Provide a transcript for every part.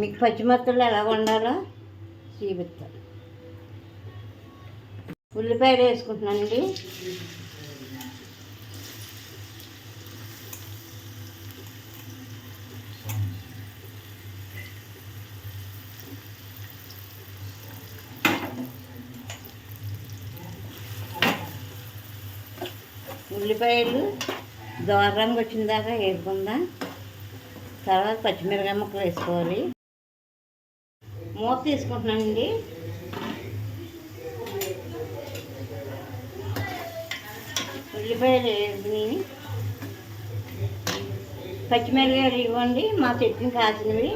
మీకు పచ్చిమిరపకాయలు ఎలా వండాలో చూపిస్తాను ఉల్లిపాయలు వేసుకుంటున్నానండి. ఉల్లిపాయలు దోరంగా వచ్చిన దాకా వేసుకుందాం తర్వాత పచ్చిమిరకాయ ముక్కలు వేసుకోవాలి. మూత తీసుకుంటున్నానండి. ఉల్లిపాయలు వేసుకుని ఇవ్వండి మా చెప్పిన కాసినవి.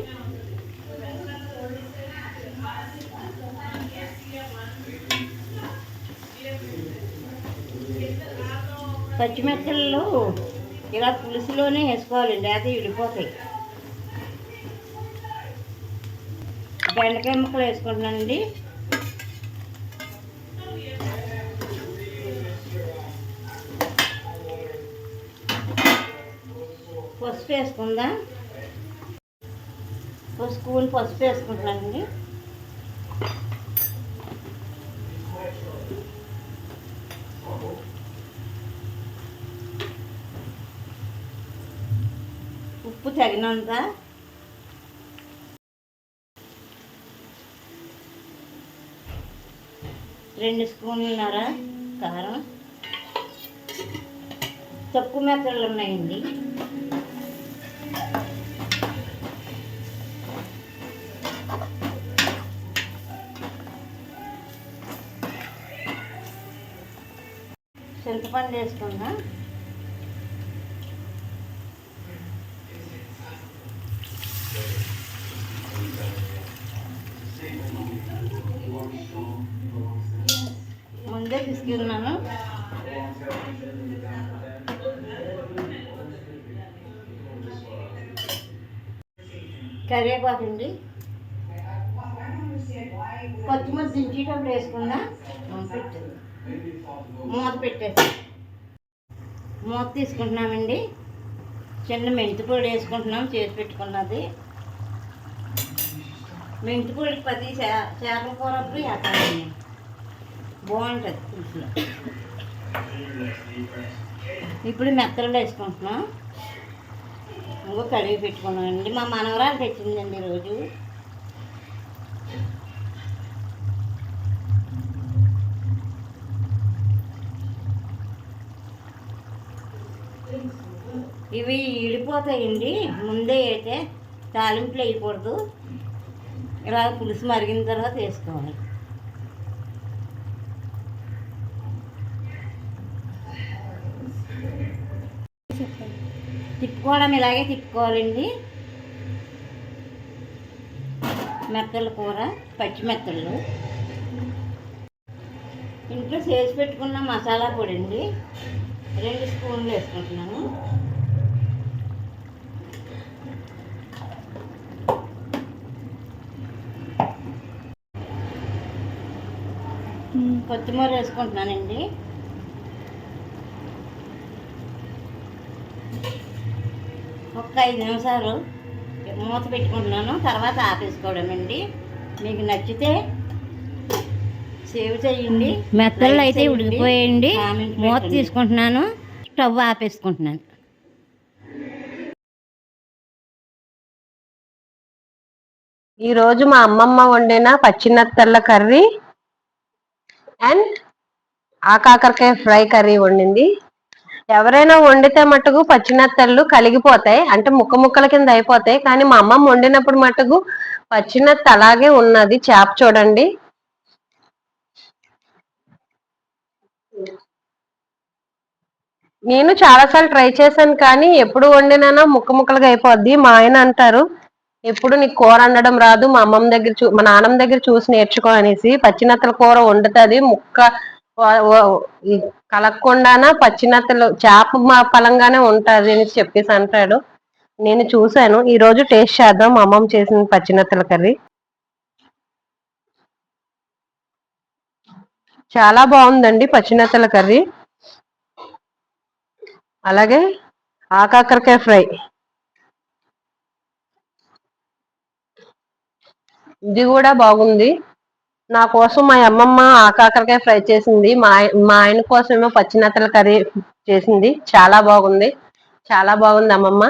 పచ్చిమిరపకాయలు ఇలా పులుసులోనే వేసుకోవాలండి లేకపోతే విడిపోతాయి. బెండకాయ ముక్కలు వేసుకుంటున్నానండి. పసుపు వేసుకుందాం. ఒక స్పూన్ పసుపు వేసుకుంటున్నానండి. ఉప్పు తగినంత రెండు స్పూన్లున్నర కారం. తక్కువ మెత్తలు ఉన్నాయండి. చింతపండు వేసుకుందాం. అయితే తీసుకున్నాను కరివేపాకు అండి కొత్తిమీర దించేటప్పుడు వేసుకుందా పెట్టేది. మూత పెట్టేసి మూత తీసుకుంటున్నామండి. చిన్న మెంతిపొడి వేసుకుంటున్నాం చేసి పెట్టుకున్నది. మెంతి పది చే- చేపల కూర అప్పుడు వేస్తామండి. బాగుంటుంది పులుసులో. ఇప్పుడు మెత్తలు వేసుకుంటున్నాం. ఇంకో కడిగి పెట్టుకున్నామండి మా మనవరాలు తెచ్చిందండి ఈరోజు. ఇవి ఇడిపోతాయండి. ముందే అయితే తాలింపులు వేయకూడదు. ఇలా పులుసు మరిగిన తర్వాత వేసుకోవాలి. తిప్పుకోవడం ఇలాగే తిప్పుకోవాలండి. మెత్తల కూర పచ్చి మెత్తలు ఇంట్లో చేసి పెట్టుకున్న మసాలా పొడి అండి రెండు స్పూన్లు వేసుకుంటున్నాను. కొత్తిమీర వేసుకుంటున్నానండి. ఒక ఐదు నిమిషాలు మూత పెట్టుకుంటున్నాను. తర్వాత ఆపేసుకోవడం అండి మీకు నచ్చితే సేవ్ చేయండి. మెత్తలు అయితే ఉడికిపోయండి. మూత. తీసుకుంటున్నాను. స్టవ్ ఆపేసుకుంటున్నాను. ఈ రోజు మా అమ్మమ్మ వండిన పచ్చినత్తళ్ళ కర్రీ అండ్ ఆకాకరకాయ ఫ్రై కర్రీ వండింది. ఎవరైనా వండితే మట్టుకు పచ్చినత్తళ్ళు కలిగిపోతాయి. అంటే ముక్క ముక్కల కింద అయిపోతాయి. కానీ మా అమ్మమ్మ వండినప్పుడు మట్టుకు పచ్చినత్త అలాగే ఉన్నది. చేప చూడండి. నేను చాలాసార్లు ట్రై చేశాను కానీ ఎప్పుడు వండినానో ముక్క ముక్కలుగా అయిపోద్ది. మా ఆయన అంటారు ఎప్పుడు నీకు కూర వండడం రాదు. మా అమ్మమ్మ దగ్గర చూ మా నాన్నమ్మ దగ్గర చూసి నేర్చుకో అనేసి. పచ్చినత్తల కూర వండుతుంది. ముక్క కలగకుండానా పచ్చినత్తలు చేప మా పలంగానే ఉంటది అని చెప్పేసి అంటాడు. నేను చూశాను. ఈ రోజు టేస్ట్ చేద్దాం. మా అమ్మమ్మ చేసిన పచ్చినత్తల కర్రీ. చాలా బాగుందండి పచ్చినత్తల కర్రీ. అలాగే ఆకాకరకాయ ఫ్రై. ఇది కూడా బాగుంది. నా కోసం మా అమ్మమ్మ ఆకాకరకాయ ఫ్రై చేసింది. మా మా ఆయన కోసమేమో పచ్చినత్తల కర్రీ చేసింది. చాలా బాగుంది. చాలా బాగుంది అమ్మమ్మ.